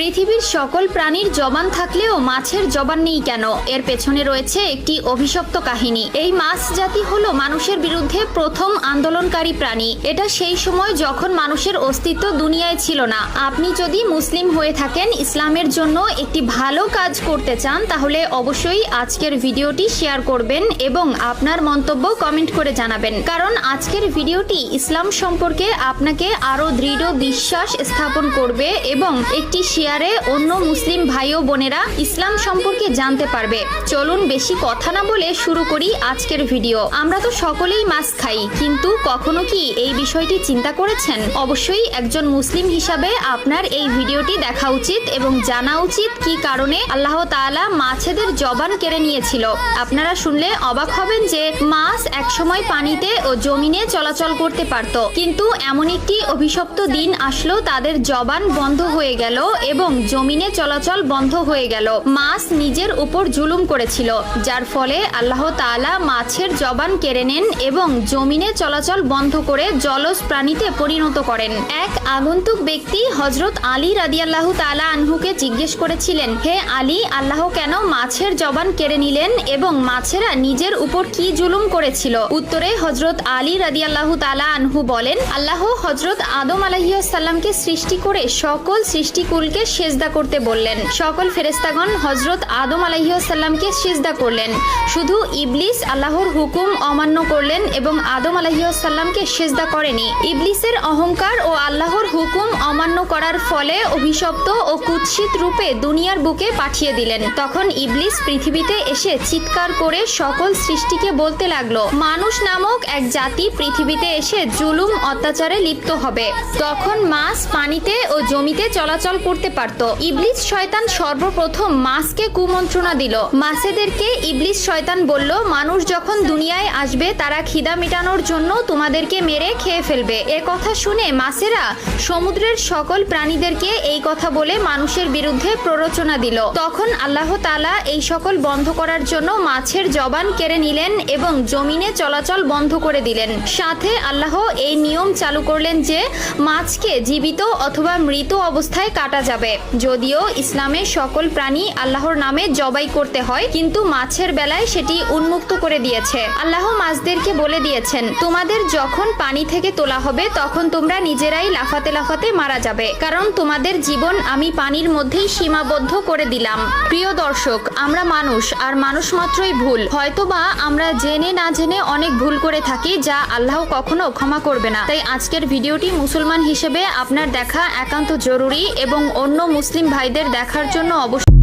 পৃথিবীর সকল প্রাণীর জবান থাকলেও মাছের জবান নেই কেন? এর পেছনে রয়েছে একটি অভিশপ্ত কাহিনী। এই মাছ জাতি হলো মানুষের বিরুদ্ধে প্রথম আন্দোলনকারী প্রাণী। এটা সেই সময় যখন মানুষের অস্তিত্ব দুনিয়ায় ছিল না। আপনি যদি মুসলিম হয়ে থাকেন ইসলামের জন্য একটি ভালো কাজ করতে চান, তাহলে অবশ্যই আজকের ভিডিওটি শেয়ার করবেন এবং আপনার মন্তব্য কমেন্ট করে জানাবেন। কারণ আজকের ভিডিওটি ইসলাম সম্পর্কে আপনাকে আরও দৃঢ় বিশ্বাস স্থাপন করবে এবং একটি শেয়ারে অন্য মুসলিম ভাই ও বোনেরা ইসলাম সম্পর্কে জানতে পারবে। চলুন বেশি কথা না বলে শুরু করি আজকের ভিডিও। আমরা তো সকলেই মাছ খাই, কিন্তু কখনো কি এই বিষয়টি চিন্তা করেছেন? অবশ্যই একজন মুসলিম হিসাবে আপনার এই ভিডিওটি দেখা উচিত এবং জানা উচিত কি কারণে আল্লাহ তাআলা মাছেদের জবান কেড়ে নিয়েছিল। আপনারা শুনলে অবাক হবেন যে মাছ একসময় পানিতে ও জমিনে চলাচল করতে পারত। কিন্তু এমন একটি অভিশপ্ত দিন আসলো, তাদের জবান বন্ধ হয়ে গেল এবং জমিনে চলাচল বন্ধ হয়ে গেল। মাছ নিজের উপর জুলুম করেছিল, যার ফলে আল্লাহ তাআলা মাছের জবান কেড়ে নেন এবং জমিনে চলাচল বন্ধ করে জলজ প্রাণীতে পরিণত করেন। এক আগন্তুক ব্যক্তি হজরত আলী রাদিয়াল্লাহ তাআলা আনহুকে জিজ্ঞেস করেছিলেন, হে আলী, আল্লাহ কেন মাছের জবান কেড়ে নিলেন এবং মাছেরা নিজের উপর কি জুলুম করেছিল? উত্তরে হজরত আলী রাদিয়াল্লাহ তাআলা আনহু বলেন, আল্লাহ হজরত আদম আলাহিসাল্লামকে সৃষ্টি করে সকল সৃষ্টিকুলকে সেজদা করতে বললেন। সকল ফেরেস্তাগণ হজরত আদম আলাহিসাল্লামকে সেজদা করলেন। শুধু ইবলিস আল্লাহর হুকুম অমান্য করলেন এবং আদম আলাহিসাল্লামকে সেজদা করেনি। ইবলিসের অহংকার ও আল্লাহর হুকুম অমান্য করার ফলে অভিশপ্ত ও কুৎসিত রূপে দুনিয়ার বুকে পাঠিয়ে দিলেন। তখন ইবলিস পৃথিবীতে এসে চিৎকার করে সকল সৃষ্টিকে বলতে লাগল, মানুষ নামক এক জাতি পৃথিবীতে এসে জুলুম, অত্যাচারে লিপ্ত হবে। তখন মাছ পানিতে ও জমিতে চলাচল করতে পারত। ইবলিস শয়তান সর্বপ্রথম মাছকে কুমন্ত্রণা দিল। মাছেদেরকে ইবলিস শয়তান বলল, মানুষ যখন দুনিয়ায় আসবে, তারা খিদা মেটানোর জন্য তোমাদেরকে মেরে খেয়ে ফেলবে। এ কথা শুনে মাছেরা সমুদ্রের সকল প্রাণীদেরকে এই কথা বলে মানুষের বিরুদ্ধে প্ররোচনা দিল। তখন আল্লাহ তালা এই সকল বন্ধ করার জন্য মাছের জবান কেড়ে নিলেন এবং জমিনে চলাচল বন্ধ করে দিলেন। সাথে আল্লাহ এই নিয়ম চালু করলেন যে, মাছকে জীবিত অথবা মৃত অবস্থায় কাটা যাবে। যদিও ইসলামে সকল প্রাণী আল্লাহর নামে জবাই করতে হয়, কিন্তু মাছের বেলায় সেটি উন্মুক্ত করে দিয়েছে। আল্লাহ মাছদেরকে বলে দিয়েছেন, তোমাদের যখন পানি থেকে তোলা হবে, তখন তোমরা নিজেরাই লাফাতে লাফাতে মারা যাবে। কারণ তোমাদের জীবন আমি পানির মধ্যেই সীমাবদ্ধ করে দিলাম। প্রিয় দর্শক, আমরা মানুষ, আর মানুষ মাত্রই ভুল। হয়তোবা আমরা জেনে না জেনে অনেক ভুল করে থাকি, যা আল্লাহ কখনো ক্ষমা করবে না। তাই আজকের ভিডিওটি মুসলমান হিসেবে আপনার দেখা একান্ত জরুরি এবং অন্য মুসলিম ভাইদের দেখার জন্য অবশ্যই